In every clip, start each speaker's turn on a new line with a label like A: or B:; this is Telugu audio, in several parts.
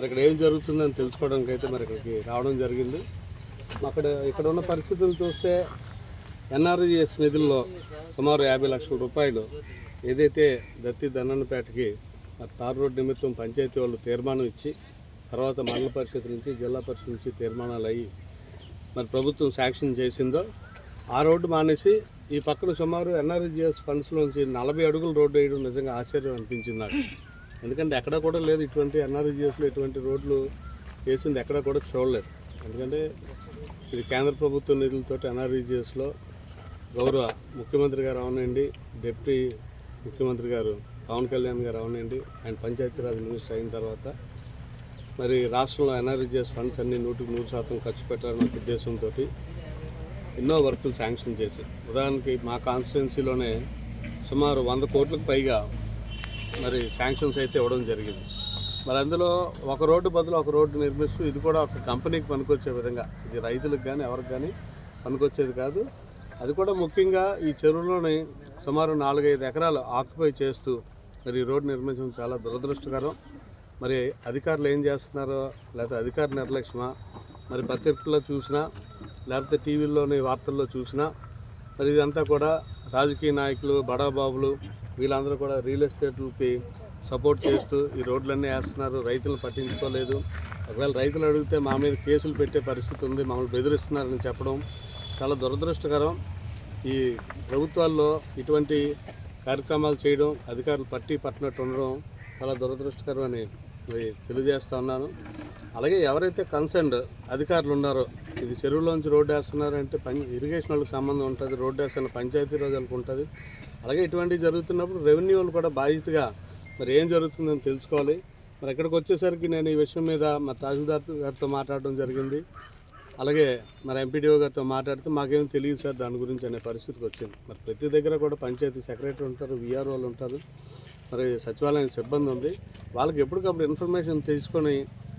A: మరి ఇక్కడ ఏం జరుగుతుందని తెలుసుకోవడానికి అయితే మరి ఇక్కడికి రావడం జరిగింది. అక్కడ ఇక్కడ ఉన్న పరిస్థితులు చూస్తే ఎన్ఆర్జీఎస్ నిధుల్లో సుమారు యాభై లక్షల రూపాయలు ఏదైతే దత్తి దన్నన్నపేటకి మరి తార్ రోడ్ నిమిత్తం పంచాయతీ వాళ్ళు తీర్మానం ఇచ్చి తర్వాత మండల పరిషత్ నుంచి జిల్లా పరిషత్ నుంచి తీర్మానాలు అయ్యి మరి ప్రభుత్వం శాంక్షన్ చేసిందో ఆ రోడ్డు మానేసి ఈ పక్కన సుమారు ఎన్ఆర్జీఎస్ ఫండ్స్లోంచి నలభై అడుగుల రోడ్డు వేయడం నిజంగా ఆశ్చర్యం అనిపించింది నాకు. ఎందుకంటే ఎక్కడ కూడా లేదు ఇటువంటి ఎన్ఆర్జిఎస్లో ఇటువంటి రోడ్లు వేసింది ఎక్కడ కూడా చూడలేదు. ఎందుకంటే ఇది కేంద్ర ప్రభుత్వ నిధులతో ఎన్ఆర్జిఎస్లో గౌరవ ముఖ్యమంత్రి గారు అవనండి డిప్యూటీ ముఖ్యమంత్రి గారు పవన్ కళ్యాణ్ గారు అవనండి ఆయన పంచాయతీరాజ్ మినిస్టర్ అయిన తర్వాత మరి రాష్ట్రంలో ఎన్ఆర్జిఎస్ ఫండ్స్ అన్ని నూటికి నూరు శాతం ఖర్చు పెట్టాలన్న ఉద్దేశంతో ఎన్నో వర్కులు శాంక్షన్ చేసి ఉదాహరణకి మా కాన్స్టిట్యున్సీలోనే సుమారు వంద కోట్లకు పైగా మరి శాంక్షన్స్ అయితే ఇవ్వడం జరిగింది. మరి అందులో ఒక రోడ్డు బదులు ఒక రోడ్డు నిర్మిస్తూ ఇది కూడా ఒక కంపెనీకి పనికొచ్చే విధంగా ఇది రైతులకు కానీ ఎవరికి కానీ పనికొచ్చేది కాదు. అది కూడా ముఖ్యంగా ఈ చెరువులోని సుమారు నాలుగైదు ఎకరాలు ఆక్యుపై చేస్తూ మరి ఈ రోడ్డు నిర్మించడం చాలా దురదృష్టకరం. మరి అధికారులు ఏం చేస్తున్నారో లేకపోతే అధికార నిర్లక్ష్యమా మరి పత్రికల్లో చూసినా లేకపోతే టీవీల్లోని వార్తల్లో చూసినా మరి ఇదంతా కూడా రాజకీయ నాయకులు బడాబాబులు వీళ్ళందరూ కూడా రియల్ ఎస్టేట్లకి సపోర్ట్ చేస్తూ ఈ రోడ్లన్నీ వేస్తున్నారు. రైతులను పట్టించుకోలేదు. ఒకవేళ రైతులు అడిగితే మా మీద కేసులు పెట్టే పరిస్థితి ఉంది. మమ్మల్ని బెదిరిస్తున్నారని చెప్పడం చాలా దురదృష్టకరం. ఈ ప్రభుత్వాల్లో ఇటువంటి కార్యక్రమాలు చేయడం అధికారులు పట్టి పట్టినట్టు ఉండడం చాలా దురదృష్టకరం అని తెలియజేస్తా ఉన్నాను. అలాగే ఎవరైతే కన్సర్న్డ్ అధికారులు ఉన్నారో ఇది చెరువులోంచి రోడ్డు వేస్తున్నారంటే పం ఇరిగేషన్ వాళ్ళకి సంబంధం ఉంటుంది. రోడ్డు వేస్తున్న పంచాయతీ రోజులకు ఉంటుంది. అలాగే ఇటువంటివి జరుగుతున్నప్పుడు రెవెన్యూ వాళ్ళు కూడా బాధ్యతగా మరి ఏం జరుగుతుందని తెలుసుకోవాలి. మరి ఇక్కడికి వచ్చేసరికి నేను ఈ విషయం మీద మా తహసీల్దార్ గారితో మాట్లాడడం జరిగింది. అలాగే మరి ఎంపీడీఓ గారితో మాట్లాడితే మాకేం తెలియదు సార్ దాని గురించి అనే పరిస్థితికి వచ్చింది మరి ప్రతి దగ్గర కూడా పంచాయతీ సెక్రటరీ ఉంటారు వీఆర్ఓలు వాళ్ళు ఉంటారు. మరి సచివాలయం సిబ్బంది ఉంది. వాళ్ళకి ఎప్పటికప్పుడు ఇన్ఫర్మేషన్ తీసుకొని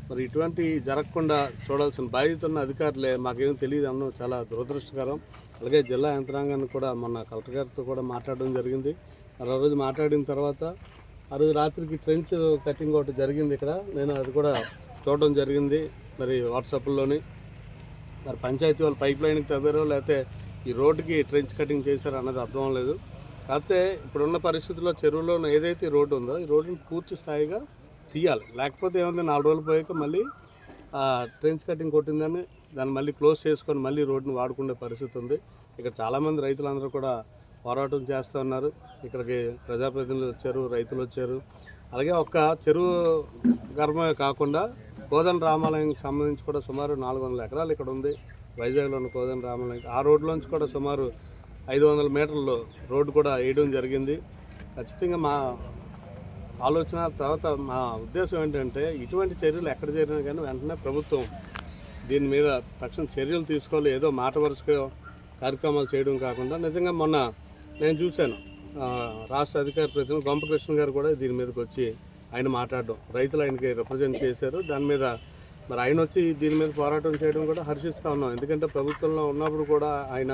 A: మరి ఇటువంటి జరగకుండా చూడాల్సిన బాధ్యత ఉన్న అధికారులే మాకేం తెలియదు అన్నం చాలా దురదృష్టకరం. అలాగే జిల్లా యంత్రాంగాన్ని కూడా మొన్న కలెక్టర్ గారితో కూడా మాట్లాడడం జరిగింది. మరో రోజు మాట్లాడిన తర్వాత ఆ రోజు రాత్రికి ట్రెంచ్ కటింగ్ ఒకటి జరిగింది ఇక్కడ. నేను అది కూడా చూడడం జరిగింది. మరి వాట్సాప్లోని మరి పంచాయతీ వాళ్ళు పైప్ లైన్కి తవ్వారో లేకపోతే ఈ రోడ్డుకి ట్రెంచ్ కటింగ్ చేశారు అన్నది అర్థం లేదు. కాకపోతే ఇప్పుడున్న పరిస్థితుల్లో చెరువులో ఏదైతే రోడ్డు ఉందో ఈ రోడ్డుని పూర్తి స్థాయిగా తీయాలి. లేకపోతే ఏమైంది? నాలుగు రోజులు పోయాక మళ్ళీ ట్రెంచ్ కటింగ్ కొట్టిందని దాన్ని మళ్ళీ క్లోజ్ చేసుకొని మళ్ళీ రోడ్డుని వాడుకునే పరిస్థితి ఉంది. ఇక్కడ చాలామంది రైతులందరూ కూడా పోరాటం చేస్తూ ఉన్నారు ఇక్కడికి ప్రజాప్రతినిధులు వచ్చారు రైతులు వచ్చారు. అలాగే ఒక్క చెరువు గర్భమే కాకుండా కోదన్ రామాలయానికి సంబంధించి కూడా సుమారు నాలుగు వందల ఎకరాలు ఇక్కడ ఉంది. వైజాగ్లో ఉన్న కోదన్ రామాలయం. ఆ రోడ్లోంచి కూడా సుమారు ఐదు వందల మీటర్లు రోడ్డు కూడా వేయడం జరిగింది. ఖచ్చితంగా మా ఆలోచన తర్వాత మా ఉద్దేశం ఏంటంటే ఇటువంటి చర్యలు ఎక్కడ జరిగినా కానీ వెంటనే ప్రభుత్వం దీని మీద తక్షణ చర్యలు తీసుకోవాలి. ఏదో మాట వరుసగా కార్యక్రమాలు చేయడం కాకుండా నిజంగా మొన్న నేను చూశాను రాష్ట్ర అధికార ప్రతినిధి గొంపకృష్ణ గారు కూడా దీని మీదకి వచ్చి ఆయన మాట్లాడడం. రైతులు ఆయనకి రిప్రజెంట్ చేశారు. దాని మీద మరి ఆయన వచ్చి దీని మీద పోరాటం చేయడం కూడా హర్షిస్తూ ఉన్నాం. ఎందుకంటే ప్రభుత్వంలో ఉన్నప్పుడు కూడా ఆయన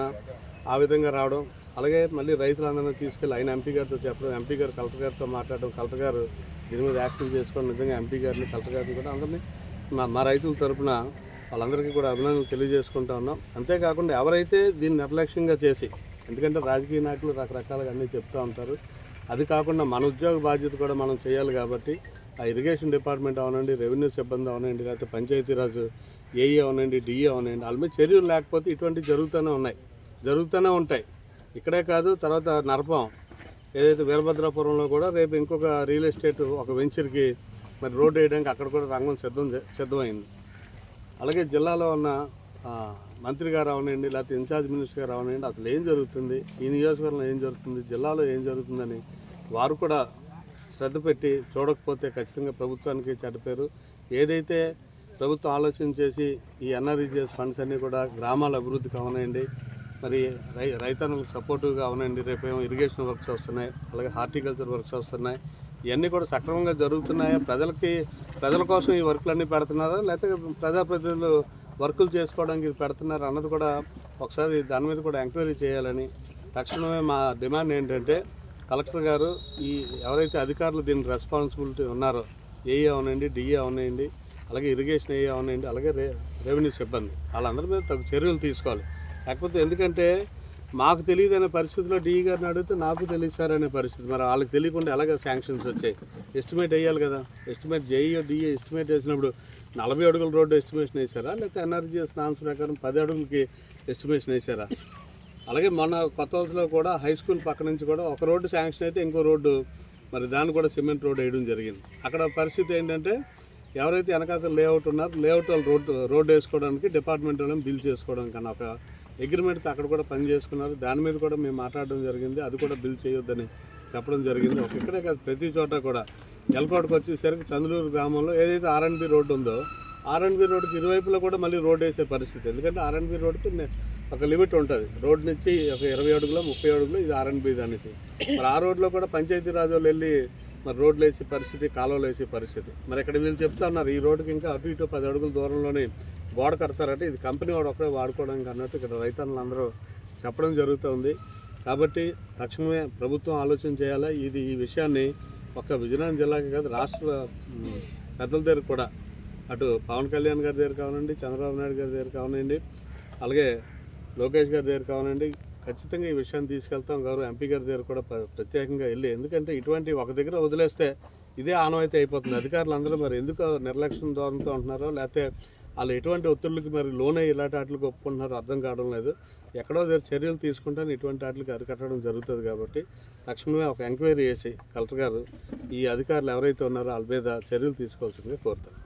A: ఆ విధంగా రావడం. అలాగే మళ్ళీ రైతులందరినీ తీసుకెళ్ళి ఆయన ఎంపీ గారితో చెప్పడం ఎంపీ గారు కలెక్టర్ గారితో మాట్లాడడం కలెక్టర్ గారు దీని మీద యాక్షన్ చేసుకోవడం నిజంగా ఎంపీ గారిని కలెక్టర్ గారిని కూడా అందరినీ మా మా రైతుల తరపున వాళ్ళందరికీ కూడా అభినందనలు తెలియజేసుకుంటా ఉన్నాం. అంతేకాకుండా ఎవరైతే దీన్ని నిర్లక్ష్యంగా చేసి ఎందుకంటే రాజకీయ నాయకులు రకరకాలుగా అన్నీ చెప్తూ ఉంటారు. అది కాకుండా మన ఉద్యోగ బాధ్యత కూడా మనం చేయాలి కాబట్టి ఆ ఇరిగేషన్ డిపార్ట్మెంట్ అవనండి రెవెన్యూ సిబ్బంది అవనండి లేకపోతే పంచాయతీరాజ్ ఏఈ అవనండి డిఈ అవనండి వాళ్ళ మీద చర్యలు లేకపోతే ఇటువంటివి జరుగుతూనే ఉన్నాయి. జరుగుతూనే ఉంటాయి. ఇక్కడే కాదు తర్వాత నరపం ఏదైతే వీరభద్రాపురంలో కూడా రేపు ఇంకొక రియల్ ఎస్టేట్ ఒక వెంచర్కి మరి రోడ్డు వేయడానికి అక్కడ కూడా రంగం సిద్ధం సిద్ధమైంది. అలాగే జిల్లాలో ఉన్న మంత్రి గారు అవనండి లేకపోతే ఇన్ఛార్జ్ మినిస్టర్ గారు అవనండి అసలు ఏం జరుగుతుంది? ఈ నియోజకవర్గంలో ఏం జరుగుతుంది? జిల్లాలో ఏం జరుగుతుందని వారు కూడా శ్రద్ధ పెట్టి చూడకపోతే ఖచ్చితంగా ప్రభుత్వానికి చెడ్డపేరు ఏదైతే ప్రభుత్వం ఆలోచన చేసి ఈ ఎన్ఆర్ఈజిఎస్ ఫండ్స్ అన్నీ కూడా గ్రామాల అభివృద్ధికి అవనండి మరి రై రైతన్నులకు సపోర్టివ్గా అవనండి. రేపేమో ఇరిగేషన్ వర్క్స్ వస్తున్నాయి. అలాగే హార్టికల్చర్ వర్క్స్ వస్తున్నాయి. ఇవన్నీ కూడా సక్రమంగా జరుగుతున్నాయా? ప్రజలకి ప్రజల కోసం ఈ వర్క్లన్నీ పెడుతున్నారా? లేకపోతే ప్రజాప్రతినిధులు వర్కులు చేసుకోవడానికి పెడుతున్నారు అన్నది కూడా ఒకసారి దాని మీద కూడా ఎంక్వైరీ చేయాలని. తక్షణమే మా డిమాండ్ ఏంటంటే కలెక్టర్ గారు ఈ ఎవరైతే అధికారులు దీని రెస్పాన్సిబిలిటీ ఉన్నారో ఏఏ అవునండి డిఏ అవునండి అలాగే ఇరిగేషన్ ఏఏ అవునండి అలాగే రెవెన్యూ సిబ్బంది వాళ్ళందరి మీద తగు చర్యలు తీసుకోవాలి. లేకపోతే ఎందుకంటే మాకు తెలియదనే పరిస్థితిలో డిఈ గారిని అడిగితే నాకు తెలియసారనే పరిస్థితి. మరి వాళ్ళకి తెలియకుండా ఎలాగ శాంక్షన్స్ వచ్చాయి? ఎస్టిమేట్ వేయాలి కదా. ఎస్టిమేట్ జేఈ డిఏ ఎస్టిమేట్ వేసినప్పుడు నలభై అడుగుల రోడ్డు ఎస్టిమేషన్ వేసారా లేకపోతే ఎన్ఆర్జీఎస్ నాన్స్ ప్రకారం పది అడుగులకి ఎస్టిమేషన్ వేసారా అలాగే మన కొత్త హౌస్లో కూడా హై స్కూల్ పక్క నుంచి కూడా ఒక రోడ్డు శాంక్షన్ అయితే ఇంకో రోడ్డు మరి దాన్ని కూడా సిమెంట్ రోడ్డు వేయడం జరిగింది. అక్కడ పరిస్థితి ఏంటంటే ఎవరైతే వెనకాతలు లేఅవుట్ ఉన్నారో లేఅవుట్ వాళ్ళు రోడ్డు రోడ్డు వేసుకోవడానికి డిపార్ట్మెంట్ వాళ్ళని బిల్ చేసుకోవడం కన్నా ఒక అగ్రిమెంట్తో అక్కడ కూడా పని చేసుకున్నారు. దాని మీద కూడా మేము మాట్లాడడం జరిగింది. అది కూడా బిల్ చేయొద్దని చెప్పడం జరిగింది. ఇక్కడే కాదు ప్రతి చోట కూడా. ఎల్కోటకు వచ్చేసరికి చంద్రూరు గ్రామంలో ఏదైతే ఆర్ఎన్బి రోడ్డు ఉందో ఆర్ఎన్బి రోడ్డుకి ఇరువైపులా కూడా మళ్ళీ రోడ్ వేసే పరిస్థితి. ఎందుకంటే ఆర్ఎన్బి రోడ్డుకి ఒక లిమిట్ ఉంటుంది. రోడ్ నుంచి ఒక ఇరవై అడుగులో ముప్పై అడుగులు ఇది ఆర్ఎన్బి అనేసి. మరి ఆ రోడ్లో కూడా పంచాయతీ రాజు వాళ్ళు వెళ్ళి మరి రోడ్లు వేసే పరిస్థితి కాలువలు వేసే పరిస్థితి. మరి ఇక్కడ వీళ్ళు చెప్తా ఉన్నారు ఈ రోడ్డుకి ఇంకా అటు ఇటు పది అడుగుల దూరంలోనే గోడ కడతారంటే ఇది కంపెనీ వాడు ఒకటే వాడుకోవడానికి అన్నట్టు ఇక్కడ రైతన్నులందరూ చెప్పడం జరుగుతుంది. కాబట్టి తక్షణమే ప్రభుత్వం ఆలోచన చేయాలా? ఇది ఈ విషయాన్ని ఒక్క విజయనగరం జిల్లాకి కాదు రాష్ట్ర పెద్దల దగ్గర కూడా అటు పవన్ కళ్యాణ్ గారి దగ్గర కావనండి చంద్రబాబు నాయుడు గారి దగ్గర కావనండి అలాగే లోకేష్ గారి దగ్గర కావనండి ఖచ్చితంగా ఈ విషయాన్ని తీసుకెళ్తాం. గౌరవ ఎంపీ గారి దగ్గర కూడా ప్రత్యేకంగా వెళ్ళి ఎందుకంటే ఇటువంటి ఒక దగ్గర వదిలేస్తే ఇదే ఆనవాయితీ అయిపోతుంది. అధికారులు అందరూ మరి ఎందుకు నిర్లక్ష్యం ధోరణితో ఉంటున్నారో లేకపోతే వాళ్ళు ఎటువంటి ఒత్తిళ్ళకి మరి లోన్ ఇలాంటి వాటికి ఒప్పుకుంటున్నారో అర్థం కావడం లేదు. ఎక్కడో దగ్గర చర్యలు తీసుకుంటే ఇటువంటి వాటికి అరికట్టడం జరుగుతుంది కాబట్టి తక్షణమే ఒక ఎంక్వైరీ చేసి కలెక్టర్ గారు ఈ అధికారులు ఎవరైతే ఉన్నారో వాళ్ళ మీద చర్యలు తీసుకోవాల్సిందిగా కోరుతారు